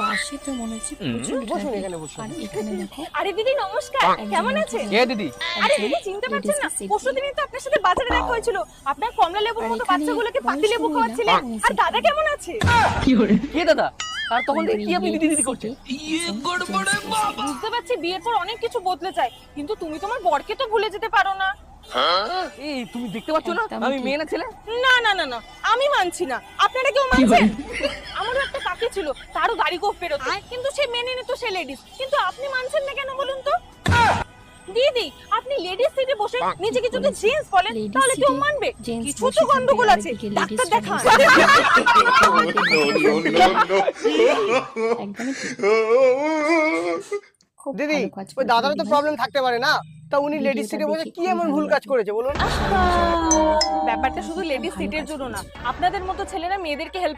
বাসে তো মনে হচ্ছে প্রচুর বসুন এখানে বসুন। আর এখানে দেখো আরে দিদি নমস্কার। কেমন হচ্ছে আছেন? কে দিদি? আরে দিদি চিনতে পারছেন না। ladies পরশু দিনই তো আপনার সাথে বাজারে দেখা হয়েছিল। আপনার কমলা লেবুর মতো বাচ্চাগুলোকে পাতি লেবু খাওয়াচ্ছিলেন। আর দাদা কেমন আছে? কে দাদা? আর তখন কি আপনি দিদি দিদি করছেন? বুঝতে পারছি বিয়ের পর অনেক কিছু বদলে যায়। কিন্তু তুমি তোমার বরকে তো ভুলে যেতে পারো না। এই তুমি দেখতে পাচ্ছ না? আমি মেয়ে না ছেলে? না না না না আমি মানছি না। আপনারা কেউ মানছেন? আমারও ছিল তারও গাড়ি গোপ বেরোতো কিন্তু সে মেনে নিত সে লেডিস কিন্তু আপনি মানছেন না কেন বলুন তো? দিদি আপনি লেডিস সিটে বসে নিজেকে যদি জেন্টস বলেন তাহলে কেউ মানবে? কিছু তো গন্ডগোল আছে। ডাক্তার দেখান। দিদি ওই দাদারও তো প্রবলেম থাকতে পারে না। তা উনি লেডিস সিটে বসে কি এমন ভুল কাজ করেছে বলুন? ব্যাপারটা শুধু লেডিস সিটের জন্য না। আপনাদের মতো ছেলেরা মেয়েদেরকে হেল্প